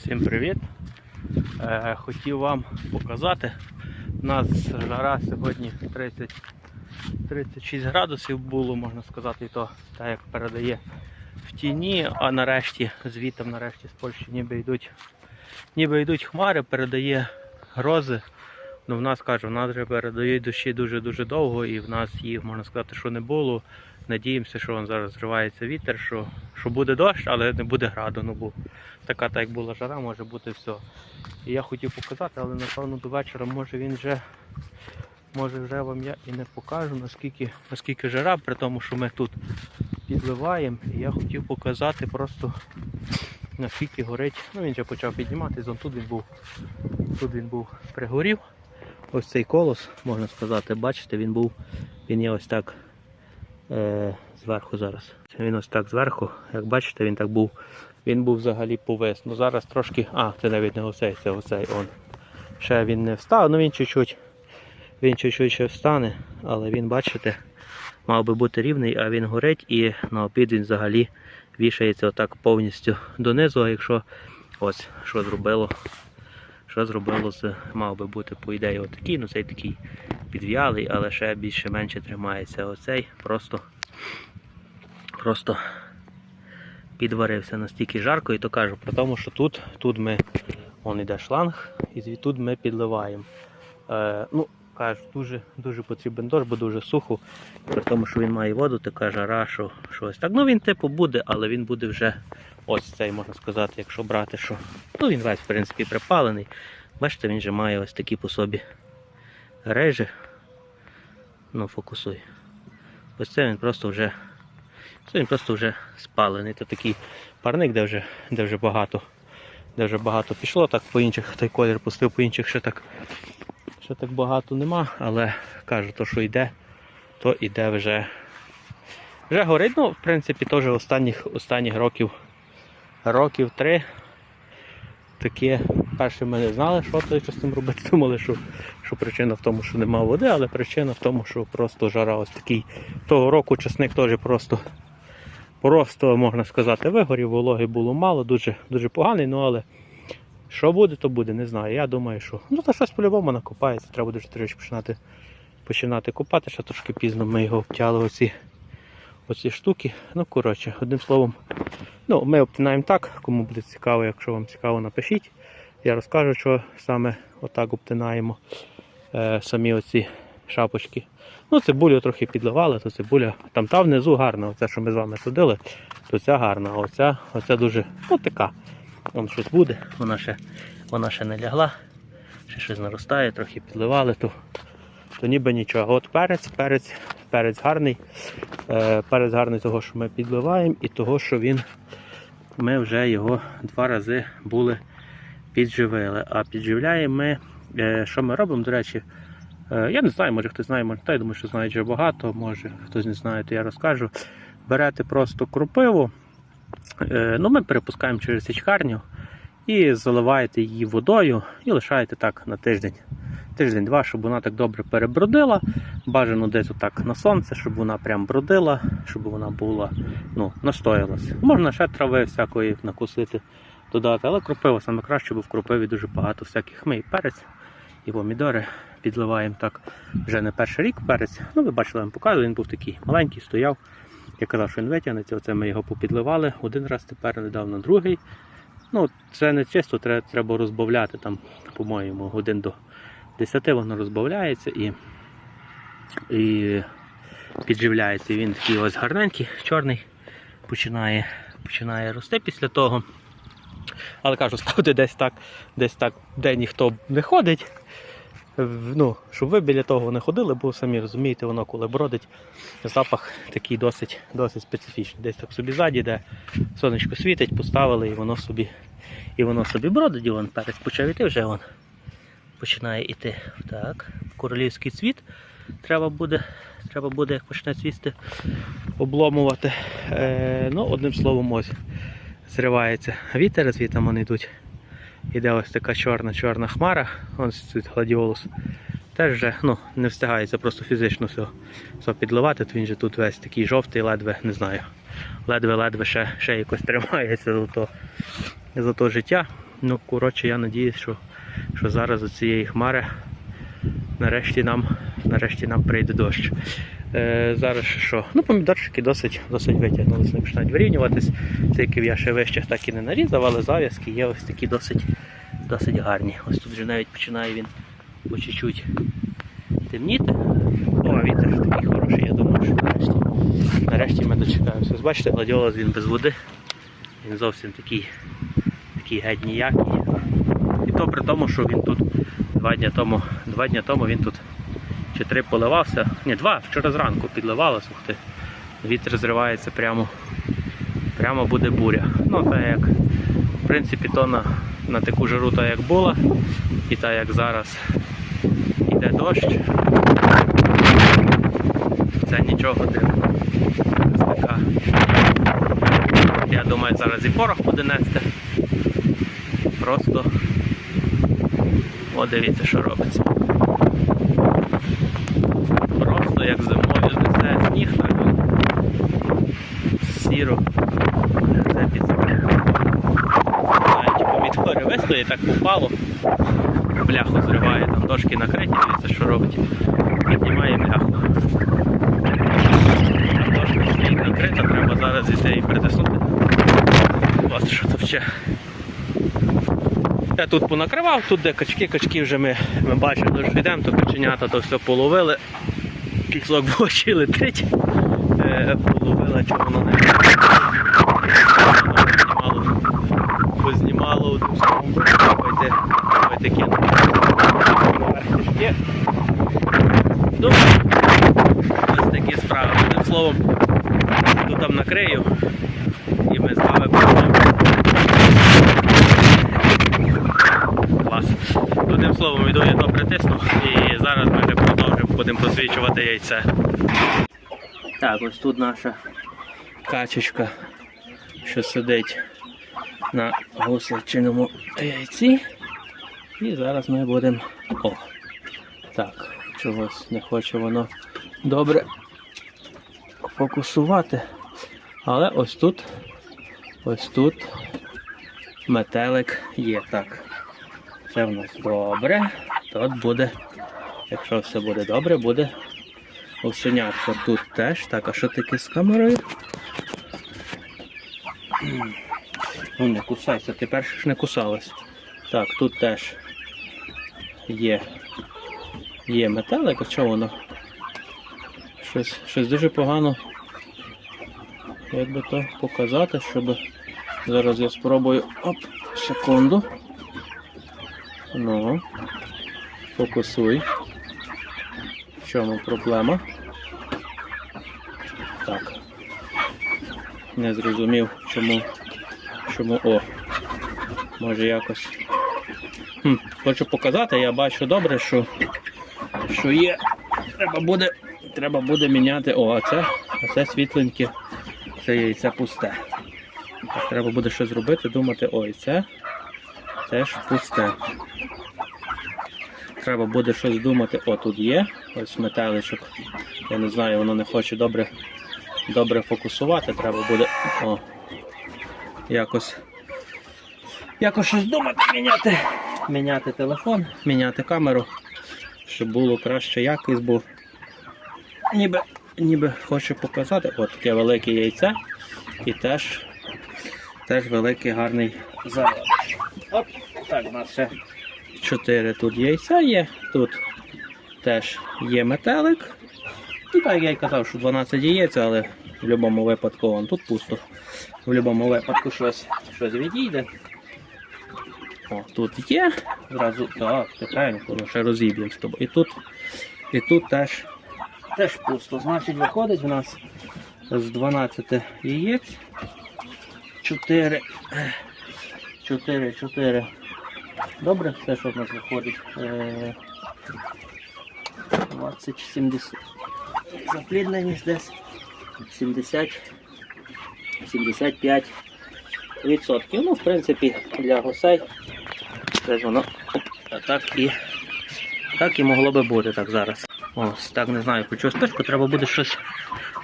Всім привіт! Е, хотів вам показати. У нас жара сьогодні 30, 36 градусів було, можна сказати, і то так як передає в тіні, а нарешті звітом нарешті з Польщі ніби йдуть, ніби йдуть хмари, передає грози. Ну, в нас кажу, в нас вже передають дощі дуже-дуже довго, і в нас їх можна сказати, що не було. Надіємося, що вон зараз зривається вітер, що, що буде дощ, але не буде граду. Ну, бо така, так як була жара, може бути все. І я хотів показати, але напевно до вечора може він вже може вже вам я і не покажу, наскільки, наскільки жара, при тому, що ми тут підливаємо. І я хотів показати просто наскільки горить. Ну він вже почав підніматися, тут він був, тут він був пригорів. Ось цей колос, можна сказати, бачите, він був, він є ось так е, зверху зараз. Він ось так зверху. Як бачите, він так був. Він був взагалі повис. Ну зараз трошки. А, це навіть не оцей, це оцей он. Ще він не встав, ну він чуть-чуть. Він чуть-чуть ще встане, але він, бачите, мав би бути рівний, а він горить і на обід він взагалі вішається отак повністю донизу. А якщо ось що зробило, що зробило з мав би бути по ідеї отакий, ну цей такий підв'ялий, але ще більше-менше тримається. Оцей просто просто підварився настільки жарко, і то кажу про тому, що тут, тут ми вон іде шланг, і звідтуд ми підливаємо. Е, ну, кажу, дуже, дуже потрібен дощ, бо дуже сухо. При тому, що він має воду, така жара, що щось так. Ну він типу буде, але він буде вже ось цей, можна сказати, якщо брати, що. Ну він весь в принципі припалений. Бачите, він же має ось такі по собі режі. Ну, фокусуй. Ось це він просто вже. Це він просто вже спалений. Це такий парник, де вже, де вже багато. Де вже багато пішло, так по інших той колір пустив, по інших ще так, ще так багато нема, але кажу, то що йде, то йде вже. Вже горить, ну, в принципі, теж останніх, останніх років, років три. Таке, перше ми не знали, що то що з цим робити. Думали, що, що причина в тому, що нема води, але причина в тому, що просто жара ось такий. Того року часник теж просто, просто можна сказати, вигорів, вологи було мало, дуже, дуже поганий, ну але що буде, то буде, не знаю. Я думаю, що ну то щось по-любому накопається, треба буде трішки починати, починати копати, ще трошки пізно ми його обтяли оці, оці штуки. Ну, коротше, одним словом, ну, ми обтинаємо так, кому буде цікаво, якщо вам цікаво, напишіть. Я розкажу, що саме отак обтинаємо е, самі оці шапочки. Ну, цибулю трохи підливали, то цибуля там та внизу гарна, оця, що ми з вами садили, то ця гарна, а оця, оця дуже ну, така. Вон щось буде, вона ще, вона ще не лягла, ще щось наростає, трохи підливали, то, то ніби нічого. От перець, перець, перець гарний. Е, перець гарний того, що ми підливаємо, і того, що він, ми вже його два рази були підживили. А підживляємо ми, е, що ми робимо, до речі, е, я не знаю, може хтось знає, може хто, я думаю, що знає вже багато, може хтось не знає, то я розкажу. Берете просто кропиву, е, ну ми перепускаємо через січкарню і заливаєте її водою і лишаєте так на тиждень. Тиждень-два, щоб вона так добре перебродила. Бажано десь отак на сонце, щоб вона прям бродила, щоб вона була, ну, настоялася. Можна ще трави всякої накусити, додати, але кропива саме краще, бо в кропиві дуже багато всяких. І перець, і помідори підливаємо так вже не перший рік перець. Ну, ви бачили, я вам показував, він був такий маленький, стояв. Я казав, що він витягнеться, оце ми його попідливали один раз, тепер недавно другий. Ну, це не чисто, треба, розбавляти там, по-моєму, годин до 10 воно розбавляється і, і підживляється. Він такий ось гарненький, чорний, починає, починає рости після того. Але кажу, ставте десь так, десь так, де ніхто не ходить. Ну, щоб ви біля того не ходили, бо самі розумієте, воно коли бродить, запах такий досить, досить специфічний. Десь так собі ззаді, де сонечко світить, поставили і воно собі, і воно собі бродить, і вон перець почав іти вже вон починає іти. Так, королівський цвіт. Треба буде, треба буде, як почне цвісти, обломувати. Е, ну, одним словом, ось зривається вітер, звідти вони йдуть. Іде ось така чорна-чорна хмара, ось цвіт гладіолус. Теж вже ну, не встигається просто фізично все, все підливати, то він же тут весь такий жовтий, ледве, не знаю. Ледве-ледве ще, ще якось тримається за то, за то життя. Ну, коротше, я надіюсь, що, що зараз з цієї хмари нарешті нам, нарешті нам прийде дощ. Е, зараз що? Ну, помідорчики досить, досить витягнулися, не починають вирівнюватись. Циків я ще вище так і не нарізав, але зав'язки є ось такі досить, досить гарні. Ось тут вже навіть починає він по чуть-чуть темніти. О, вітер такий хороший, я думаю, що нарешті, нарешті ми дочекаємося. Бачите, гладіолус він без води. Він зовсім такий, такий геть ніякий. То при тому, що він тут два дні тому, два дні тому він тут чи три поливався. Ні, два, вчора зранку підливалося, ух ти. Вітер зривається прямо, прямо буде буря. Ну, так як, в принципі, то на, на таку жару, та як була, і так як зараз йде дощ. Це нічого дивного. Я думаю, зараз і порох буде нести. Просто о, дивіться, що робиться. Просто як зимою знесе сніг так сіро. Це під Навіть помідори вистоять, так попало. Бляху зриває, там дошки накриті, дивіться, що робить. Піднімає бляху. Дошка стоїть накрита, треба зараз і притиснути. Ось що то вче. Я тут понакривав, тут де качки, качки вже ми, ми бачили, що йдемо, то каченята то все половили. Кислок в очі летить. Е, половила, знімало. Познімало одним словом. Давайте, давайте. Наверх. Ну, ось такі справи. Одним словом, тут там накрию і ми з вами будемо. Клас. Одним словом, йду я то притисну і зараз ми вже продовжимо, будемо просвічувати яйце. Так, ось тут наша качечка, що сидить на гусячиному яйці. І зараз ми будемо. О! Так, чогось не хоче воно добре фокусувати. Але ось тут, ось тут метелик є. Так. Це в нас добре. Тут буде, якщо все буде добре, буде овсенятко тут теж. Так, а що таке з камерою? Ну не кусайся, ти перше ж не кусалась. Так, тут теж є. Є метелик, а що воно? Щось, щось дуже погано. Як би то показати, щоб зараз я спробую. Оп, секунду. Ну, фокусуй. Чому проблема? Так. Не зрозумів, чому. Чому. О! Може якось. Хм, хочу показати, я бачу добре, що, що є. Треба буде. Треба буде міняти. О, а це, а це світленьке. Це яйце пусте. Треба буде щось зробити, думати, ой, це теж пусте. Треба буде щось думати. О, тут є. Ось метеличок. Я не знаю, воно не хоче добре, добре фокусувати. Треба буде о, якось, якось щось думати, міняти, міняти телефон, міняти камеру, щоб було краще якість, бо ніби, ніби хочу показати. От таке велике яйце і теж, теж великий гарний зарод. Оп, так, у нас ще 4 тут яйця є, тут теж є метелик. І так я й казав, що 12 яєць, але в будь-якому випадку вон, тут пусто. В будь-якому випадку щось, щось відійде. О, тут є. Зразу так, тихенько, ну, ще розіб'ємо з тобою. І тут, і тут теж, теж пусто. Значить, виходить у нас з 12 яєць. 4. 4, 4. Добре, все, що в нас виходить. Е, 20, 70. Заплідненість десь 70, 75 відсотків. Ну, в принципі, для гусей це воно так і, так і могло би бути так зараз. Ось, так не знаю, хочу спишку, треба буде щось,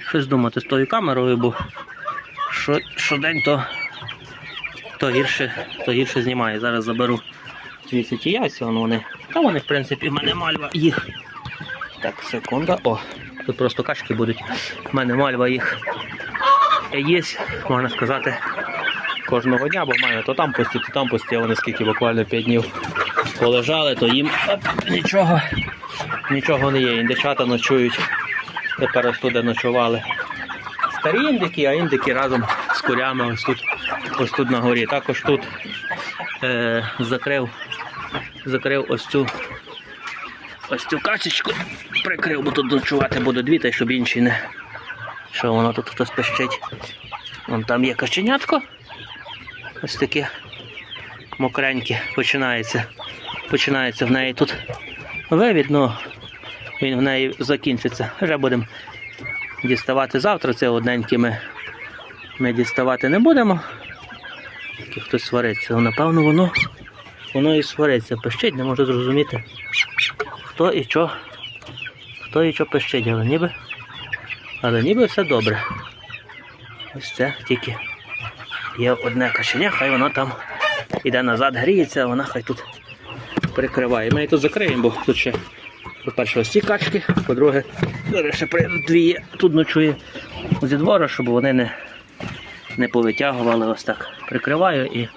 щось думати з тою камерою, бо що, щодень то то гірше, то гірше знімає. Зараз заберу звідси ті яйця, воно вони. Та вони, в принципі, в мене мальва їх. Так, секунда. О, тут просто качки будуть. У мене мальва їх є, можна сказати, кожного дня, бо в мене то там пусті, то там пусті, вони скільки буквально 5 днів полежали, то їм оп, нічого, нічого не є. Індичата ночують. Тепер ось тут де ночували. Старі індики, а індики разом з курями ось тут, ось тут на горі. Також тут е, закрив, закрив ось цю ось цю качечку, прикрив, бо тут ночувати буде дві, та щоб інші не. Що воно тут хтось пищить. Вон там є каченятко. Ось таке мокреньке починається. Починається в неї тут вивід, ну він в неї закінчиться. Вже будемо діставати завтра. Це одненьке ми, ми діставати не будемо. Тільки хтось свариться. Ну, Напевно, воно, воно і свариться. Пищить, не можу зрозуміти, хто і що, хто і що пищить, але ніби, але ніби все добре. Ось це тільки є одне кашеня, хай воно там іде назад, гріється, а вона хай тут прикриває. Ми її тут закриємо, бо тут ще, по-перше, ось ці качки, по-друге, ще дві є, тут ночує зі двору, щоб вони не, не повитягували ось так. Прикриваю і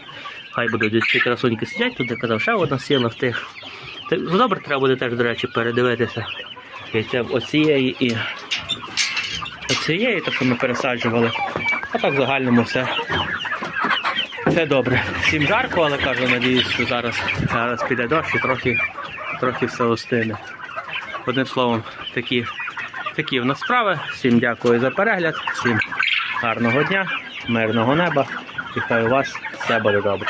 хай будуть десь ці красуньки сидять, тут я казав, ще одна сіла в тих. Ну, Добре, треба буде теж, до речі, передивитися. Яйця оцієї і оцієї, то що ми пересаджували. А так в загальному все. Все добре. Всім жарко, але кажу, надіюсь, що зараз, зараз піде дощ і трохи, трохи все остине. Одним словом, такі, такі в нас справи. Всім дякую за перегляд, всім гарного дня, мирного неба і хай у вас все буде добре.